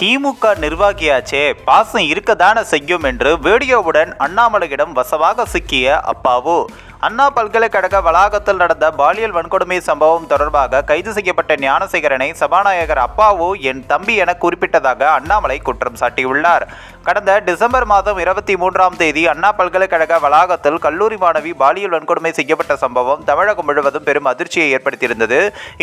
திமுக நிர்வாகியாச்சே பாசம் இருக்கத்தானே செய்யும் என்று வீடியோவுடன் அண்ணாமலையிடம் வசவாக சிக்கிய அப்பாவு. அண்ணா பல்கலைக்கழக வளாகத்தில் நடந்த பாலியல் வன்கொடுமை சம்பவம் தொடர்பாக கைது செய்யப்பட்ட ஞானசேகரனை சபாநாயகர் அப்பாவு என் தம்பி என குறிப்பிட்டதாக அண்ணாமலை குற்றம் சாட்டியுள்ளார். கடந்த டிசம்பர் மாதம் இருபத்தி மூன்றாம் தேதி அண்ணா பல்கலைக்கழக வளாகத்தில் கல்லூரி மாணவி பாலியல் வன்கொடுமை செய்யப்பட்ட சம்பவம் தமிழகம் முழுவதும் பெரும் அதிர்ச்சியை ஏற்படுத்தியிருந்தது.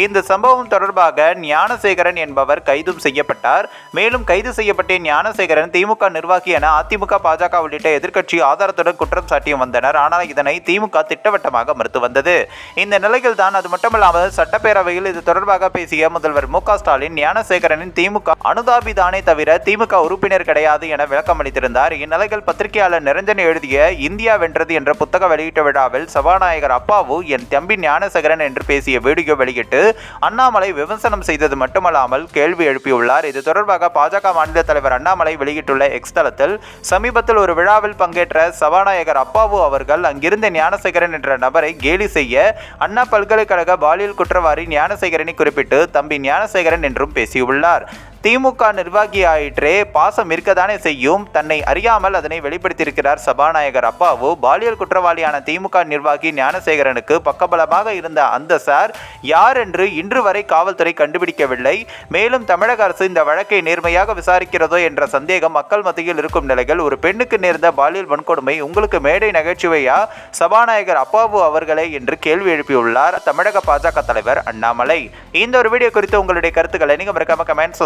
இந்த சம்பவம் தொடர்பாக ஞானசேகரன் என்பவர் கைதும் செய்யப்பட்டார். மேலும் கைது செய்யப்பட்ட ஞானசேகரன் திமுக நிர்வாகி என அதிமுக பாஜக உள்ளிட்ட எதிர்க்கட்சி ஆதாரத்துடன் குற்றம் சாட்டியும் வந்தனர். ஆனால் இதனை திமுக திட்டவட்டமாக மறுத்து வந்தது. இந்த நிலையில் தான் அது மட்டுமல்லாமல் சட்டப்பேரவையில் இது தொடர்பாக பேசிய முதல்வர் மு ஸ்டாலின் ஞானசேகரனின் திமுக அனுதாபிதானே தவிர திமுக உறுப்பினர் கிடையாது என விளக்கம் அளித்திருந்தார். இந்நிலையில் பத்திரிகையாளர் நிரஞ்சன் எழுதிய இந்தியா வென்றது என்ற புத்தக வெளியீட்டு விழாவில் சபாநாயகர் அப்பாவு என் தம்பி ஞானசேகரன் என்று பேசிய வீடியோ வெளியிட்டு அண்ணாமலை விமர்சனம் செய்தது மட்டுமல்லாமல் கேள்வி எழுப்பியுள்ளார். இது தொடர்பாக பாஜக மாநில தலைவர் அண்ணாமலை வெளியிட்டுள்ள எக்ஸ் தளத்தில் சமீபத்தில் ஒரு விழாவில் பங்கேற்ற சபாநாயகர் அப்பாவு அவர்கள் அங்கிருந்த ஞானசேகரன் என்ற நபரை கேலி செய்ய அண்ணா பல்கலைக்கழக பாலியல் குற்றவாளி ஞானசேகரனை குறிப்பிட்டு தம்பி ஞானசேகரன் என்றும் பேசியுள்ளார். திமுக நிர்வாகி ஆயிற்றே பாசம் இருக்கதானே செய்யும்? தன்னை அறியாமல் அதனை வெளிப்படுத்தியிருக்கிறார் சபாநாயகர் அப்பாவு. பாலியல் குற்றவாளியான திமுக நிர்வாகி ஞானசேகரனுக்கு பக்கபலமாக இருந்த அந்த சார் யார் என்று இன்று வரை காவல்துறை கண்டுபிடிக்கவில்லை. மேலும் தமிழக அரசு இந்த வழக்கை நேர்மையாக விசாரிக்கிறதோ என்ற சந்தேகம் மக்கள் மத்தியில் இருக்கும் நிலையில் ஒரு பெண்ணுக்கு நேர்ந்த பாலியல் வன்கொடுமை உங்களுக்கு மேடை நகைச்சுவையா? சபாநாயகர் அப்பாவு அவர்களே என்று கேள்வி எழுப்பியுள்ளார் தமிழக பாஜக தலைவர் அண்ணாமலை. இந்த ஒரு வீடியோ குறித்து உங்களுடைய கருத்துக்களை நீங்க மறக்காம கமெண்ட்ஸ்